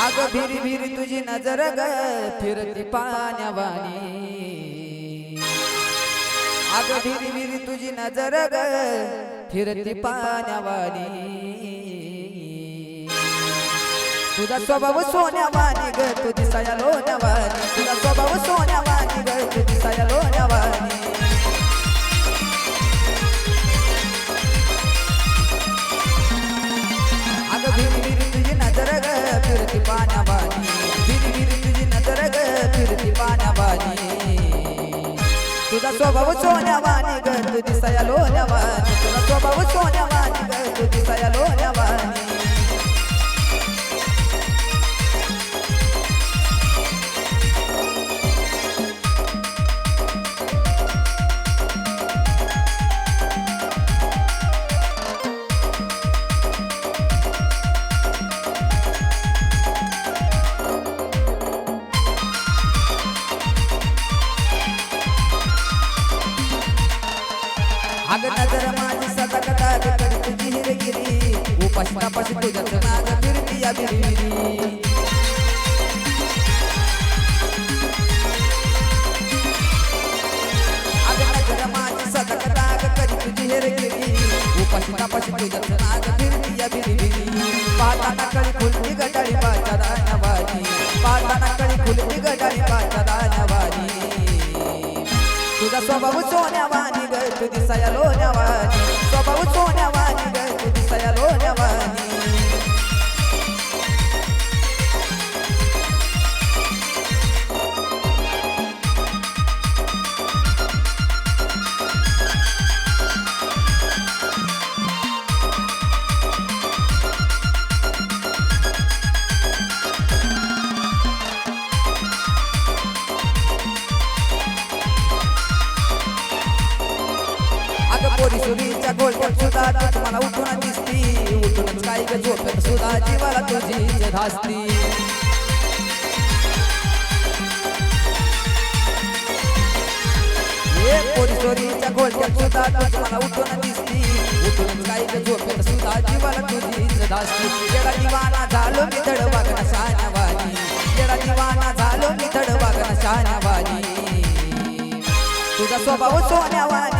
आग भिरी भिरी तुझी नजर ग फिरती पाण्यावानी. आग भिरी भिरी तुझी नजर ग फिरती पाण्यावानी. तुझा स्वभाव सोन्यावानी ग तुझी साया लोण्यावानी. तुझा स्वभाव सोन्यावानी ग तुझी साया लोण्यावानी. तुझा स्वभाव सोन्यावानी ग तू दिसाया लोण्यावानी तुझा स्वभाव सोन्यावानी अगं नजर माझी सदा कदा तुझी हिरगिरी उपाशी तापाशी तुझ्याच नाग फिरती या बिरबिरी अगं नजर माझी सदा कदा कडी तुझी हिरगिरी उपाशी तापाशी तुझ्याच नाग फिरती या बिरबिरी पाहताना कळी फुलती गटाळी पाचा दाण्यावानी पाहताना कळी फुलती गटाळी पाचा स्वभाव सोन्यावानी ग तू दिसाया लोण्यावानी स्वभाव सोन्यावानी ग तू दिसाया लोण्यावानी पोरी सुरीच्या गोलट्यात सुद्धा तूच मला उठून दिसती. उठूनच काही ग झोपेत सुद्धा जीवाला तुझी धासती हे पोरी सोरीच्या गोलट्यात सुद्धा तूच मला उठून दिसती. उठूनच काही ग झोपेत सुद्धा जीवाला तुझी धासती जेडा दिवाना झालो मी धड वागणं शाण्यावानी दिवाना झालो मी धड वागणं तुझा स्वभाव सोन्यावानी